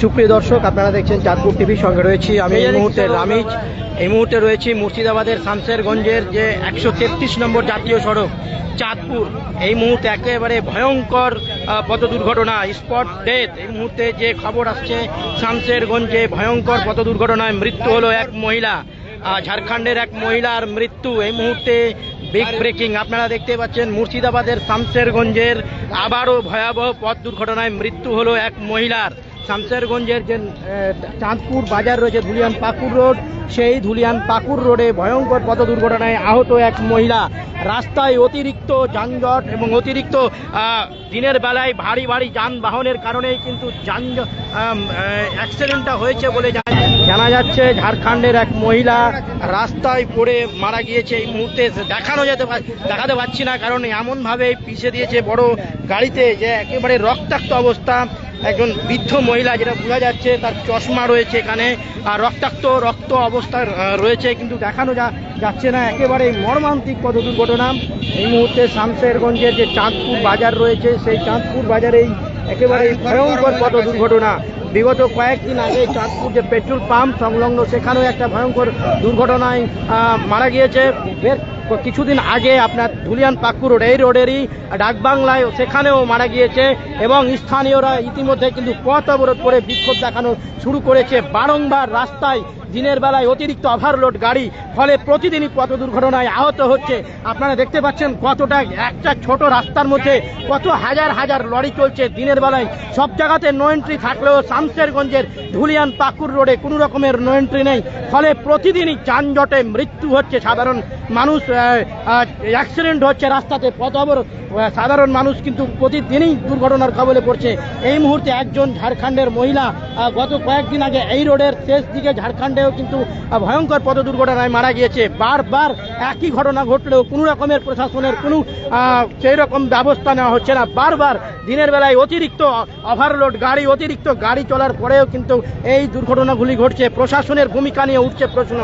সুপ্রিয় দর্শক, আপনারা দেখছেন চাঁদপুর টিভির সঙ্গে রয়েছি আমি এই মুহূর্তে রামিজ। এই মুহূর্তে রয়েছি মুর্শিদাবাদের শামশেরগঞ্জের যে একশো তেত্রিশ নম্বর জাতীয় সড়ক, চাঁদপুর। এই মুহূর্তে একেবারে ভয়ঙ্কর পথ দুর্ঘটনা স্পট ডেথ। এই মুহূর্তে যে খবর আসছে, শামসেরগঞ্জে ভয়ঙ্কর পথ দুর্ঘটনায় মৃত্যু হলো এক মহিলা। ঝাড়খণ্ডের এক মহিলার মৃত্যু এই মুহূর্তে বিগ ব্রেকিং আপনারা দেখতে পাচ্ছেন মুর্শিদাবাদের শামশেরগঞ্জের আবারও ভয়াবহ পথ দুর্ঘটনায় মৃত্যু হলো এক মহিলার। শামশেরগঞ্জের যে চাঁদপুর বাজার রয়েছে ধুলিয়ান পাকুর রোড, সেই ধুলিয়ান পাকুর রোডে ভয়ঙ্কর পথ দুর্ঘটনায় আহত এক মহিলা। রাস্তায় অতিরিক্ত যানজট এবং অতিরিক্ত দিনের বেলায় ভারী ভারী যানবাহনের কারণেই কিন্তু যান অ্যাক্সিডেন্টটা হয়েছে বলে জানা যাচ্ছে ঝাড়খণ্ডের এক মহিলা রাস্তায় পড়ে মারা গিয়েছে। এই মুহূর্তে দেখানো যেতে দেখাতে পারছি না কারণ এমনভাবে পিছিয়ে দিয়েছে বড় গাড়িতে যে একেবারে রক্তাক্ত অবস্থা। একজন বৃদ্ধ মহিলা যেটা বোঝা যাচ্ছে, তার চশমা রয়েছে এখানে, আর রক্তাক্ত, রক্ত অবস্থা রয়েছে, কিন্তু দেখানো যা যাচ্ছে না। একেবারে মর্মান্তিক পথ দুর্ঘটনা এই মুহূর্তে শামশেরগঞ্জের যে চাঁদপুর বাজার রয়েছে, সেই চাঁদপুর বাজারেই একেবারে ভয়ঙ্কর পথ দুর্ঘটনা বিগত কয়েকদিন আগে চাঁদপুর যে পেট্রোল পাম্প সংলগ্ন, সেখানেও একটা ভয়ঙ্কর দুর্ঘটনায় মারা গিয়েছে। কিছুদিন আগে আপনার ধুলিয়ান পাকুর রোড, এই রোডেরই ডাকবাংলায় সেখানেও মারা গিয়েছে এবং স্থানীয়রা ইতিমধ্যে কিন্তু পথ অবরোধ করে বিক্ষোভ দেখানো শুরু করেছে। বারংবার রাস্তায় দিনের বেলায় অতিরিক্ত ওভারলোড গাড়ি, ফলে প্রতিদিনই পথ দুর্ঘটনায় আহত হচ্ছে। আপনারা দেখতে পাচ্ছেন কতটা একটা ছোট রাস্তার মধ্যে কত হাজার হাজার লরি চলছে দিনের বেলায়। সব জায়গাতে নো এন্ট্রি থাকলেও শামসেরগঞ্জের ধুলিয়ান পাকুর রোডে কোনো রকমের নো এন্ট্রি নেই। ফলে প্রতিদিনই যানজটে মৃত্যু হচ্ছে সাধারণ মানুষ। অ্যাক্সিডেন্ট হচ্ছে রাস্তাতে। পথ অবরোধ। সাধারণ মানুষ কিন্তু প্রতিদিনই দুর্ঘটনার কবলে পড়ছে। এই মুহূর্তে একজন ঝাড়খণ্ডের মহিলা গত কয়েকদিন আগে এই রোডের শেষ দিকে ঝাড়খণ্ডেও কিন্তু ভয়ঙ্কর পথ দুর্ঘটনায় মারা গিয়েছে। বারবার একই ঘটনা ঘটলেও কোনো রকমের প্রশাসনের কোনো সেই রকম ব্যবস্থা নেওয়া হচ্ছে না। বারবার দিনের বেলায় অতিরিক্ত ওভারলোড গাড়ি, অতিরিক্ত গাড়ি চলার পরেও কিন্তু এই দুর্ঘটনাগুলি ঘটছে। প্রশাসনের ভূমিকা নিয়ে উঠছে প্রশ্ন।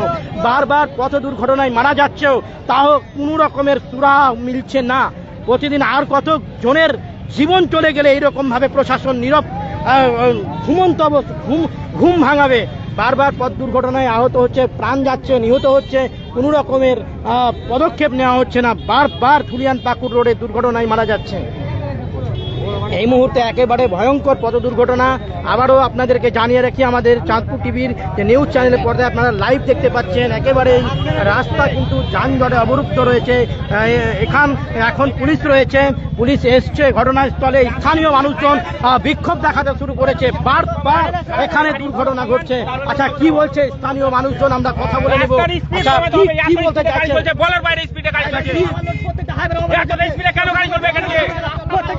বারবার পথ দুর্ঘটনায় মারা যাচ্ছেও তাও কোনো রকমের সুরা মিলছে না। প্রতিদিন আর কত জনের জীবন চলে গেলে এইরকম ভাবে প্রশাসন নীরব ঘুমন্ত ঘুম ঘুম ভাঙাবে। বারবার পথ দুর্ঘটনায় আহত হচ্ছে, প্রাণ যাচ্ছে, নিহত হচ্ছে, কোনো রকমের পদক্ষেপ নেওয়া হচ্ছে না। বারবার থুলিয়ান পাকুর রোডে দুর্ঘটনায় মারা যাচ্ছে। এই মুহূর্তে একেবারে ভয়ঙ্কর পথ দুর্ঘটনা আবারও আপনাদেরকে জানিয়ে রাখি আমাদের চাঁদপুর টিভির যে নিউজ চ্যানেলের পর্দায় আপনারা লাইভ দেখতে পাচ্ছেন। একেবারে রাস্তা কিন্তু যানজটে অবরুদ্ধ রয়েছে। এখান এখন পুলিশ রয়েছে। পুলিশ এসছে ঘটনাস্থলে। স্থানীয় মানুষজন বিক্ষোভ দেখাতে শুরু করেছে। বারবার এখানে দুর্ঘটনা ঘটছে। আচ্ছা কি বলছে স্থানীয় মানুষজন? আমরা কথা বলে নেব। আচ্ছা কি- বলতে চাচ্ছেন বলার বাইরে স্পিডে গাড়ি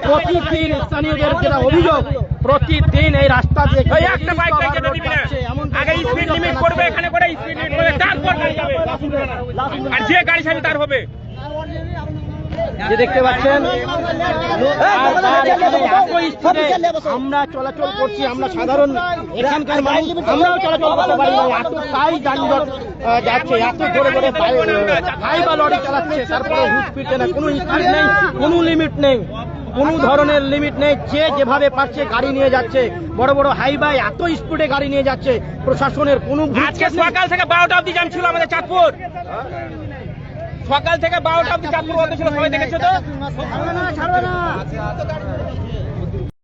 প্রতিদিন স্থানীয়দের যেটা অভিযোগ প্রতিদিন এই রাস্তা দিয়ে একটা বাইক গাড়ি যেতে দিবি। না আগে স্পিড লিমিট করবে এখানে করে স্পিড লিমিট করবে তারপর গাড়ি যাবে। আর যে গাড়ি ছাড়বে তার হবে। যে দেখতে পাচ্ছেন এত আমরা চলাচল করছি আমরা সাধারণ এখানকার মানুষ আমরাও চলাচল করতে পারি না এতটাই যানজট যাচ্ছে এত জোরে জোরে হাই বা লরি চালাচ্ছে তারপরে না কোনো স্পিড নেই কোনো লিমিট নেই কোনো ধরনের লিমিট নেই। যে যেভাবে পারছে গাড়ি নিয়ে যাচ্ছে বড় বড় হাইবাই এত স্পিডে গাড়ি নিয়ে যাচ্ছে প্রশাসনের কোনো আজকে সকাল থেকে বারোটা অব্দি জ্যাম ছিল আমাদের চাঁদপুর। সকাল থেকে বারোটা অব্দি চাঁদপুর বন্ধ ছিল সবাই দেখেছ তো?